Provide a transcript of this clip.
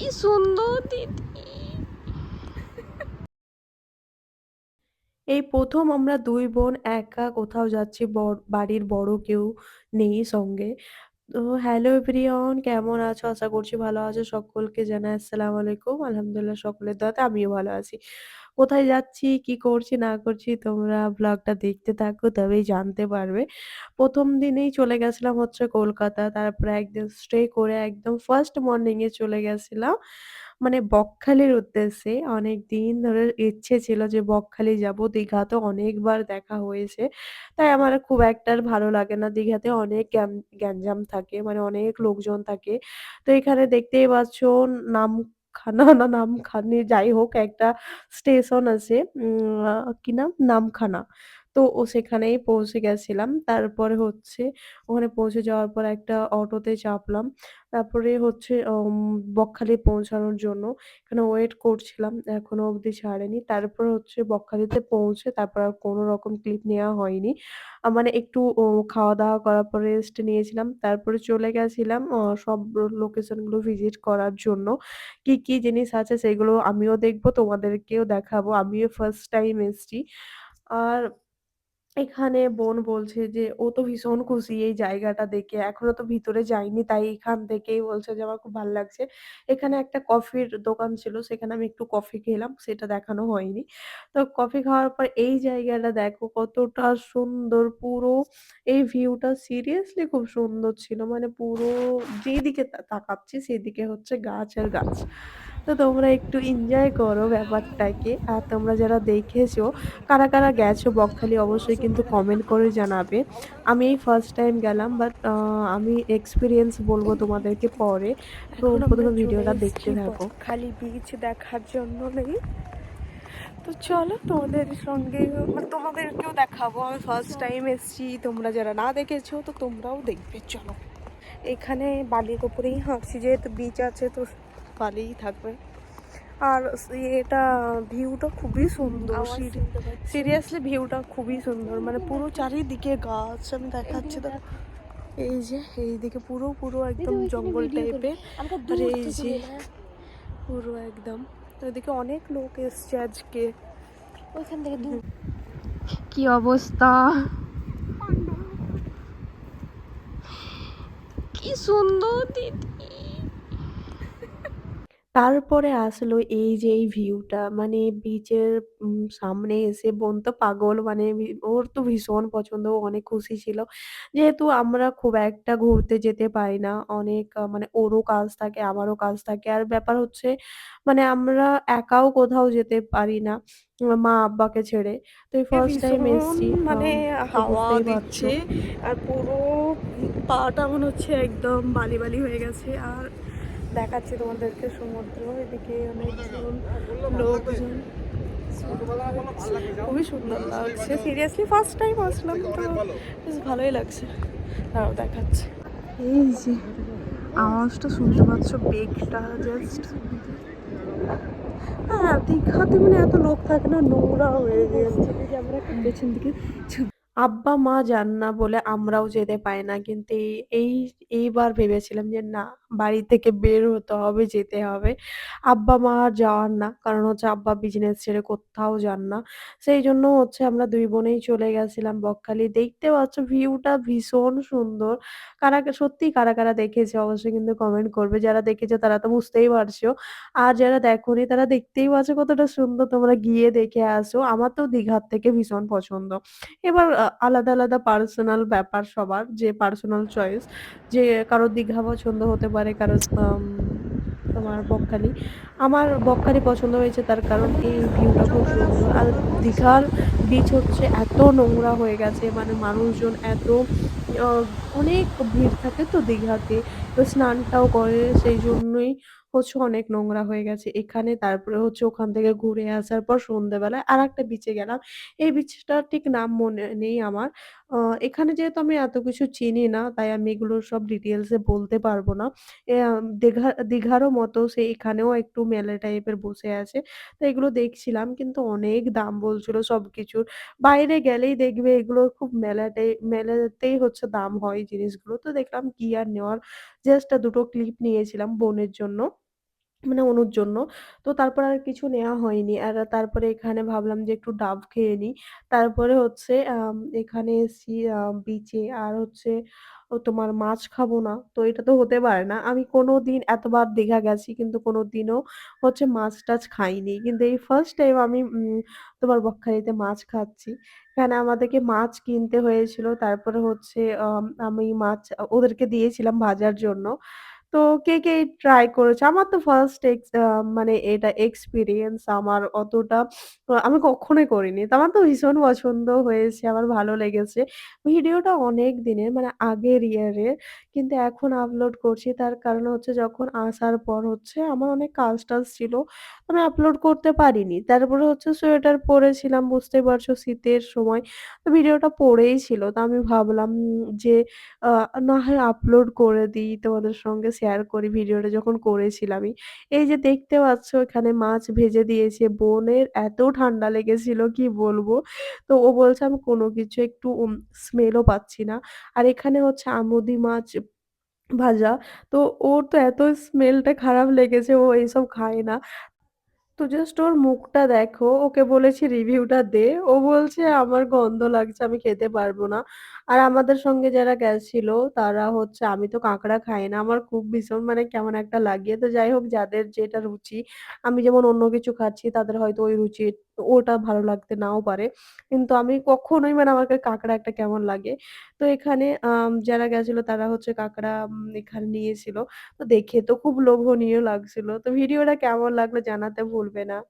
কি সুন্দর দিদি এই প্রথম আমরা দুই বোন একা কোথাও যাচ্ছি বাড়ির বড় কেউ নেই সঙ্গে তো হ্যালো এভরিওন কেমন আছো? আশা করছি ভালো আছো। সকলকে জানাই আসসালামু আলাইকুম। আলহামদুলিল্লাহ, সকলের দাতে আমিও ভালো আছি। কোথায় যাচ্ছি, কি করছি না করছি তোমরা ব্লগটা দেখতে থাকো তবেই জানতে পারবে। প্রথম দিনেই চলে গেছিলাম হচ্ছে কলকাতা। তারপরে একদিন স্টে করে একদম ফার্স্ট মর্নিং এ চলে গেছিলাম মানে বকখালির উদ্দেশ্যে। অনেক দিন ধরে ইচ্ছে ছিল যে বকখালি যাব। দীঘা তো অনেকবার দেখা হয়েছে। তাই আমার খুব একটা ভালো লাগে না। দীঘাতে অনেক গ্যাঞ্জাম থাকে। মানে অনেক লোকজন থাকে। তো এখানে দেখতেই পাচ্ছ নামখানা না নামখানি যাই হোক একটা স্টেশন আছে। উম আ কি নাম? নামখানা। তো ও সেখানেই পৌঁছে গেছিলাম। তারপরে হচ্ছে ওখানে পৌঁছে যাওয়ার পর একটা অটোতে চাপলাম। তারপরে হচ্ছে বকখালি পৌঁছানোর জন্য এখানে ওয়েট করছিলাম। এখনও অবধি ছাড়েনি। তারপর হচ্ছে বকখালিতে পৌঁছে তারপর আর কোনো রকম ক্লিপ নেওয়া হয়নি। মানে একটু ও খাওয়া-দাওয়া করার পর রেস্ট নিয়েছিলাম। তারপরে চলে গেছিলাম সব লোকেশনগুলো ভিজিট করার জন্য। কি, কি জিনিস আছে সেগুলো আমিও দেখব, তোমাদেরকেও দেখাবো। আমিও ফার্স্ট টাইম এসছি। আর এখানে বোন বলছে যে, ও তো ভীষণ খুশি এই জায়গাটা দেখে। এখনও তো ভিতরে যায়নি, তাই এখান থেকেই বলছে যে, আমার খুব ভালো লাগছে। এখানে একটা কফির দোকান ছিল, সেখানে আমি একটু কফি খেলাম, সেটা দেখানো হয়নি। তো কফি খাওয়ার পর এই জায়গাটা দেখো, কতটা সুন্দর, পুরো এই ভিউটা সিরিয়াসলি খুব সুন্দর ছিল। মানে পুরো যেদিকে তাকাচ্ছি, সেদিকে হচ্ছে গাছ আর গাছ। তো তোমরা একটু এনজয় করো ব্যাপারটাকে। আর তোমরা যারা দেখেছ কারা, কারা গেছো বকখালি অবশ্যই কিন্তু কমেন্ট করে জানাবে। আমি এই ফার্স্ট টাইম গেলাম বাট আমি এক্সপিরিয়েন্স বলব তোমাদেরকে পরে। তো এখন আমরা ১ম এ চলে ভিডিওটা দেখতে থাকো। বকখালি বিচ দেখার জন্য নেই তো চলো তোমাদের সঙ্গে মানে তোমাদেরকেও দেখাবো আমি ফার্স্ট টাইম এসেছি তোমরা যারা না দেখেছ তো তোমরাও দেখবে চলো এখানে বালির ওপরেই হাঁটছি যেহেতু বিচ আছে তো বালিই থাকবে। আর এটা ভিউটা খুবই সুন্দর সিরিয়াসলি ভিউটা খুবই সুন্দর মানে পুরো চারিদিকে গাছ আমি দেখাচ্ছি তো। এই যে এইদিকে পুরো পুরো একদম জঙ্গল টাইপের আর এই যে পুরো একদম তো এদিকে অনেক লোক এসছে আজকে। ওইখান থেকে কি অবস্থা? কি সুন্দর দিদি। তারপরে আসলো এই যে এই ভিউটা মানে বিচের উম সামনে এসে বোন তো পাগল মানে ওর তো ভীষণ পছন্দ। ও অনেক খুশি ছিল। যেহেতু আমরা খুব একটা ঘুরতে যেতে পারি না। অনেক মানে ওরও কাজ থাকে, আমারও কাজ থাকে। আর ব্যাপার হচ্ছে মানে আমরা একাও কোথাও যেতে পারি না। উম মা-আব্বাকে ছেড়ে। তো এই ফার্স্ট টাইম ভীষণ এসছি। মানে আম তো হাওয়া বুঝতেই পারছ। দিচ্ছে আর পুরো পাটা মনে হচ্ছে একদম বালি বালি হয়ে গেছে আর দেখাচ্ছি তোমাদেরকে সমুদ্র, এদিকে অনেকজন লোকজন। খুবই সুন্দর লাগছে। সিরিয়াসলি ফার্স্ট টাইম আসলাম তো বেশ ভালোই লাগছে। দাঁড়াও, দেখাচ্ছি। এই যে, আওয়াজটা শুনতে পাচ্ছ, বেগটা জাস্ট হ্যাঁ দীঘাতে মানে এত লোক থাকে না, নোংরা হয়ে গেছে। আমরা পেছন দিকে আব্বা-মা যান না বলে আমরাও যেতে পাই না। কিন্তু এই এই এইবার ভেবেছিলাম যে না বাড়ি থেকে বের হতে হবে, যেতে হবে। আব্বা-মা আর যাওয়ার না। কারণ হচ্ছে আব্বা বিজনেস ছেড়ে কোথাও যান না। সেই জন্য হচ্ছে আমরা দুই বোনেই চলে গেছিলাম বকখালি। দেখতে পাচ্ছ ভিউটা ভীষণ সুন্দর। কারা কা সত্যিই কারা, কারা দেখেছে অবশ্যই কিন্তু কমেন্ট করবে। যারা দেখেছে তারা তো বুঝতেই পারছ। আর যারা দেখোনি তারা দেখতেই পাচ্ছ কতটা সুন্দর। তোমরা গিয়ে দেখে আসো। আমার তো দীঘার থেকে ভীষণ পছন্দ। এবার আলাদা, আলাদা পার্সোনাল ব্যাপার সবার যে পার্সোনাল চয়েস। যে কারও দীঘা পছন্দ হতে পারে, কারও তোমার বকখালি। আমার বকখালি পছন্দ হয়েছে তার কারণ এই ভিউটা খুব সুন্দর। আর দীঘার বিচ হচ্ছে এত নোংরা হয়ে গেছে মানে মানুষজন এত অনেক ভিড় থাকে তো দীঘাতে। তো স্নানটাও করে সেইজন্যই হচ্ছে অনেক নোংরা হয়ে গেছে এখানে। তারপরে হচ্ছে ওখান থেকে ঘুরে আসার পর সন্ধ্যেবেলায় আরেকটা বিচে গেলাম। এই বিচটার ঠিক নাম মনে নেই আমার। এখানে যেহেতু আমি এত কিছু চিনি না, তাই আমি এগুলোর সব ডিটেইলস এ বলতে পারব না। দীঘা, দীঘারও মতো সে এখানেও একটু মেলা টাইপের বসে আছে। তো এগুলো দেখছিলাম, কিন্তু অনেক দাম বলছিল সবকিছুর। বাইরে গেলেই দেখবে এগুলো খুব মেলাটাই মেলাতেই হচ্ছে দাম হয় জিনিসগুলো। তো দেখলাম কি আর নেওয়ার জাস্ট দুটো ক্লিপ নিয়েছিলাম বোনের জন্য। মানে অনুর জন্য। তো তারপর আর কিছু নেওয়া হয়নি। আর তারপরে এখানে ভাবলাম যে একটু ডাব খেয়ে নিই। তারপরে হচ্ছে এখানে এসছি বিচে আর হচ্ছে, ও তোমার মাছ খাব না। তো এটা তো হতে পারে না। আমি কোনো দিন এতবার দীঘা গেছি কিন্তু কোনো দিনও হচ্ছে মাছ-টাছ খাইনি। কিন্তু এই ফার্স্ট টাইম আমি তোমার বকখালিতে মাছ খাচ্ছি। এখানে আমাদেরকে মাছ কিনতে হয়েছিল। তারপরে হচ্ছে আমি মাছ ওদেরকে দিয়েছিলাম ভাজার জন্য। তো কে, কে ট্রাই করেছে? আমার তো ফার্স্ট এক্স মানে এটা এক্সপেরিয়েন্স আমার অতটা আমি কখনোই করিনি। তো আমার তো ভীষণ পছন্দ হয়েছে, আমার ভালো লেগেছে। ভিডিওটা অনেক দিনের মানে আগের ইয়ারের কিন্তু এখন আপলোড করছি তার কারণ হচ্ছে যখন আসার পর হচ্ছে আমার অনেক কাজ-টাজ ছিল। আমি আপলোড করতে পারিনি। তারপরে হচ্ছে সোয়েটার পরেছিলাম বুঝতেই পারছ শীতের সময়। তো ভিডিওটা পড়েই ছিল। তো আমি ভাবলাম যে না হয় আপলোড করে দিই, তোমাদের সঙ্গে শেয়ার করি ভিডিওটা যখন করেছিলাম এই যে দেখতে পাচ্ছ এখানে মাছ ভেজে দিয়েছে। বোনের এত ঠান্ডা লেগেছিল, কি বলব। তো ও বলছে আমি কোনো কিছু একটু স্মেলও পাচ্ছি না। আর এখানে হচ্ছে আমুদি মাছ ভাজা। তো ওর তো এত স্মেলটা খারাপ লেগেছে, ও এইসব খায় না। তো জাস্ট ওর মুখটা দেখো। ওকে বলেছি রিভিউটা দে। ও বলছে, "আমার গন্ধ লাগছে, আমি খেতে পারব না।" আর আমাদের সঙ্গে যারা গেছিল তারা হচ্ছে আমি তো কাঁকড়া খাই না। আমার খুব ভীষণ মানে কেমন একটা লাগিয়ে তো যাই হোক যাদের যেটা রুচি, আমি যেমন অন্য কিছু খাচ্ছি তাদের হয়তো ওই রুচি ওটা ভালো লাগতে নাও পারে। কিন্তু আমি কখনোই মানে আমাকে কাঁকড়া একটা কেমন লাগে। তো এখানে যারা গেছিল তারা হচ্ছে কাঁকড়া এখানে নিয়েছিল। তো দেখে তো খুব লোভনীয় লাগছিল। তো ভিডিওটা কেমন লাগল জানাতে ভুলবে না।